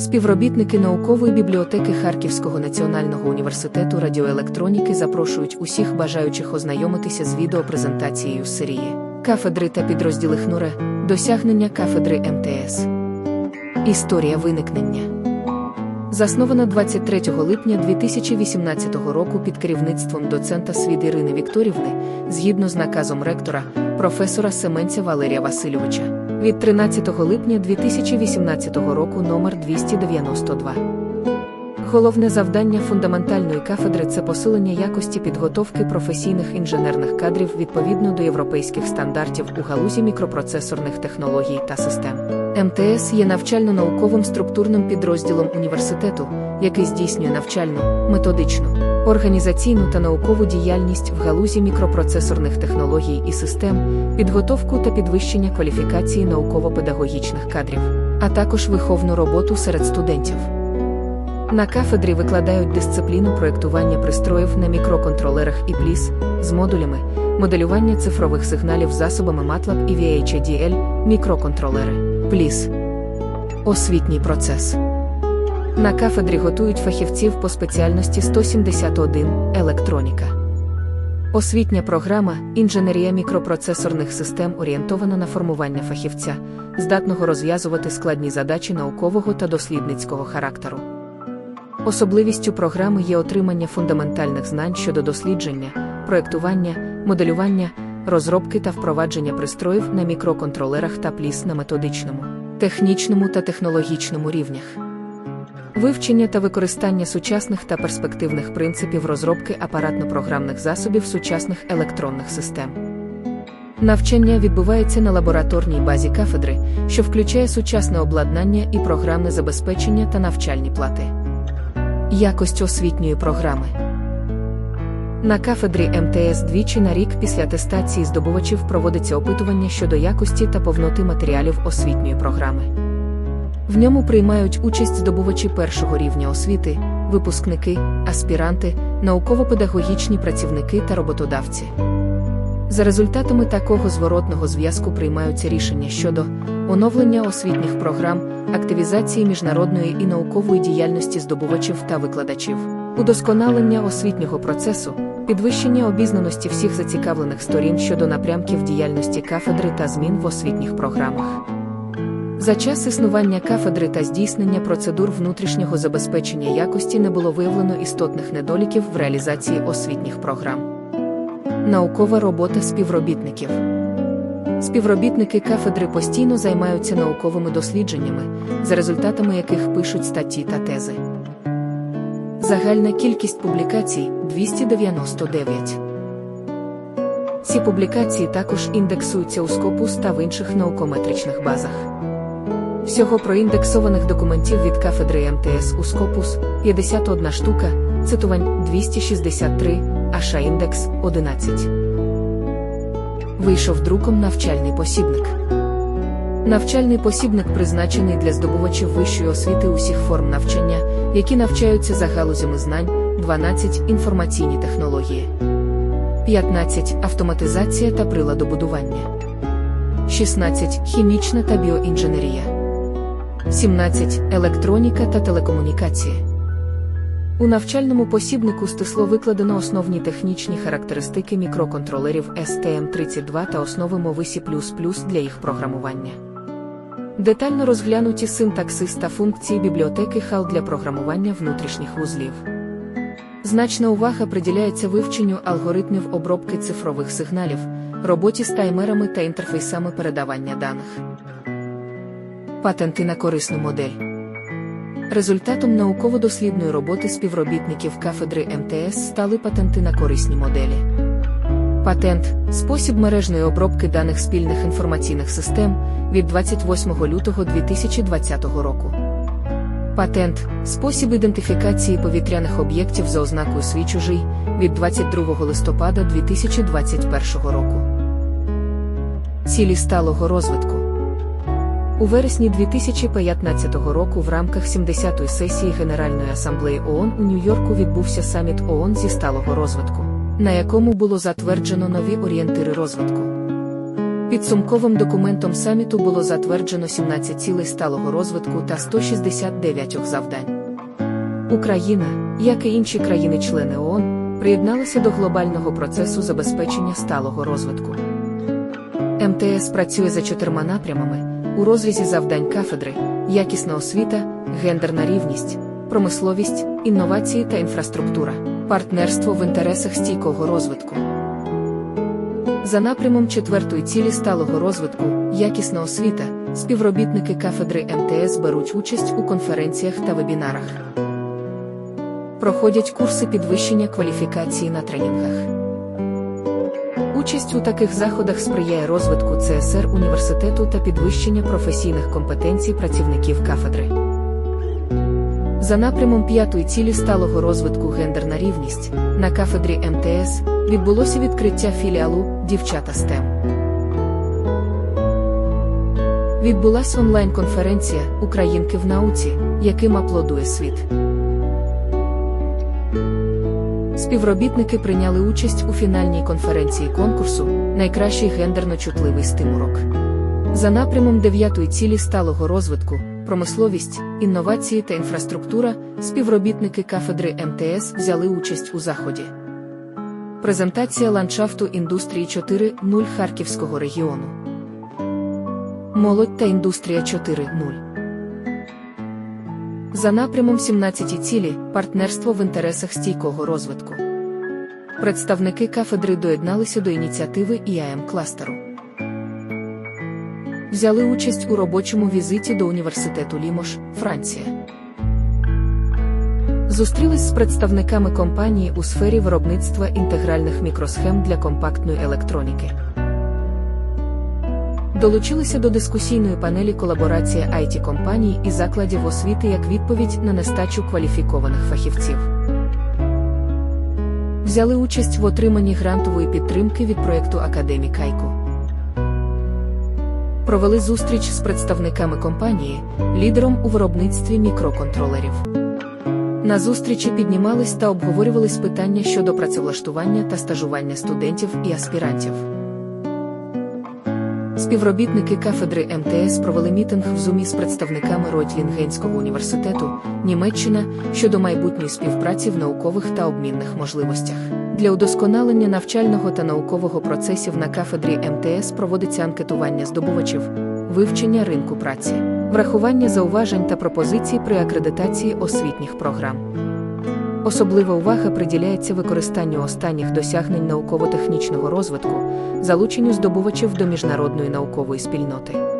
Співробітники наукової бібліотеки Харківського національного університету радіоелектроніки запрошують усіх бажаючих ознайомитися з відеопрезентацією серії Кафедри та підрозділи ХНУРЕ Досягнення кафедри МТС. Історія виникнення. Заснована 23 липня 2018 року під керівництвом доцента Свід Ірини Вікторівни, згідно з наказом ректора, професора Семенця Валерія Васильовича, від 13 липня 2018 року номер 292. Головне завдання фундаментальної кафедри це посилення якості підготовки професійних інженерних кадрів відповідно до європейських стандартів у галузі мікропроцесорних технологій та систем. МТС є навчально-науковим структурним підрозділом університету, який здійснює навчальну, методичну, організаційну та наукову діяльність в галузі мікропроцесорних технологій і систем, підготовку та підвищення кваліфікації науково-педагогічних кадрів, а також виховну роботу серед студентів. На кафедрі викладають дисципліну проєктування пристроїв на мікроконтролерах і пліс з модулями, моделювання цифрових сигналів засобами MATLAB і VHDL, мікроконтролери, пліс. Освітній процес. На кафедрі готують фахівців по спеціальності 171 електроніка. Освітня програма інженерія мікропроцесорних систем орієнтована на формування фахівця, здатного розв'язувати складні задачі наукового та дослідницького характеру. Особливістю програми є отримання фундаментальних знань щодо дослідження, проєктування, моделювання, розробки та впровадження пристроїв на мікроконтролерах та пліс на методичному, технічному та технологічному рівнях. Вивчення та використання сучасних та перспективних принципів розробки апаратно-програмних засобів сучасних електронних систем. Навчання відбувається на лабораторній базі кафедри, що включає сучасне обладнання і програмне забезпечення та навчальні плати. Якость освітньої програми. На кафедрі МТС двічі на рік після атестації здобувачів проводиться опитування щодо якості та повноти матеріалів освітньої програми. В ньому приймають участь здобувачі першого рівня освіти, випускники, аспіранти, науково-педагогічні працівники та роботодавці. За результатами такого зворотного зв'язку приймаються рішення щодо оновлення освітніх програм, активізації міжнародної і наукової діяльності здобувачів та викладачів, удосконалення освітнього процесу, підвищення обізнаності всіх зацікавлених сторін щодо напрямків діяльності кафедри та змін в освітніх програмах. За час існування кафедри та здійснення процедур внутрішнього забезпечення якості не було виявлено істотних недоліків в реалізації освітніх програм. Наукова робота співробітників. Співробітники кафедри постійно займаються науковими дослідженнями, за результатами яких пишуть статті та тези. Загальна кількість публікацій 299. Ці публікації також індексуються у Scopus та в інших наукометричних базах. Всього проіндексованих документів від кафедри МТС у Scopus 51 штука, цитувань 263, Аша індекс 11. Вийшов друком навчальний посібник. Навчальний посібник призначений для здобувачів вищої освіти усіх форм навчання, які навчаються за галузями знань, 12 інформаційні технології, 15 автоматизація та приладобудування, 16 хімічна та біоінженерія, 17 електроніка та телекомунікації. У навчальному посібнику стисло викладено основні технічні характеристики мікроконтролерів STM32 та основи мови C++ для їх програмування. Детально розглянуті синтаксис та функції бібліотеки HAL для програмування внутрішніх вузлів. Значна увага приділяється вивченню алгоритмів обробки цифрових сигналів, роботі з таймерами та інтерфейсами передавання даних. Патенти на корисну модель. Результатом науково-дослідної роботи співробітників кафедри МТС стали патенти на корисні моделі. Патент спосіб мережної обробки даних спільних інформаційних систем від 28 лютого 2020 року. Патент спосіб ідентифікації повітряних об'єктів за ознакою свій чужий від 22 листопада 2021 року. Цілі сталого розвитку. У вересні 2015 року в рамках 70-ї сесії Генеральної асамблеї ООН у Нью-Йорку відбувся саміт ООН зі сталого розвитку, на якому було затверджено нові орієнтири розвитку. Підсумковим документом саміту було затверджено 17 цілей сталого розвитку та 169 завдань. Україна, як і інші країни-члени ООН, приєдналася до глобального процесу забезпечення сталого розвитку. МТС працює за чотирма напрямами у розрізі завдань кафедри, якісна освіта, гендерна рівність, промисловість, інновації та інфраструктура, партнерство в інтересах стійкого розвитку. За напрямом четвертої цілі сталого розвитку, якісна освіта, співробітники кафедри МТС беруть участь у конференціях та вебінарах. Проходять курси підвищення кваліфікації на тренінгах. Участь у таких заходах сприяє розвитку ЦСР університету та підвищення професійних компетенцій працівників кафедри. За напрямом п'ятої цілі сталого розвитку гендерна рівність на кафедрі МТС відбулося відкриття філіалу Дівчата СТЕМ. Відбулася онлайн-конференція Українки в науці, яким аплодує світ. Співробітники прийняли участь у фінальній конференції конкурсу Найкращий гендерно-чутливий стимурок. За напрямом дев'ятої цілі сталого розвитку, промисловість, інновації та інфраструктура, співробітники кафедри МТС взяли участь у заході. Презентація ландшафту індустрії 4.0 Харківського регіону. Молодь та індустрія 4.0. За напрямом 17 цілі партнерство в інтересах стійкого розвитку. Представники кафедри доєдналися до ініціативи ІАМ кластеру. Взяли участь у робочому візиті до університету Лімош, Франція. Зустрілись з представниками компанії у сфері виробництва інтегральних мікросхем для компактної електроніки. Долучилися до дискусійної панелі колаборація it компаній і закладів освіти як відповідь на нестачу кваліфікованих фахівців. Взяли участь в отриманні грантової підтримки від проєкту Академік Айку. Провели зустріч з представниками компанії, лідером у виробництві мікроконтролерів. На зустрічі піднімались та обговорювались питання щодо працевлаштування та стажування студентів і аспірантів. Співробітники кафедри МТС провели мітинг в Зумі з представниками Ройтлінгенського університету, Німеччина щодо майбутньої співпраці в наукових та обмінних можливостях. Для удосконалення навчального та наукового процесів на кафедрі МТС проводиться анкетування здобувачів, вивчення ринку праці, врахування зауважень та пропозицій при акредитації освітніх програм. Особлива увага приділяється використанню останніх досягнень науково-технічного розвитку, залученню здобувачів до міжнародної наукової спільноти.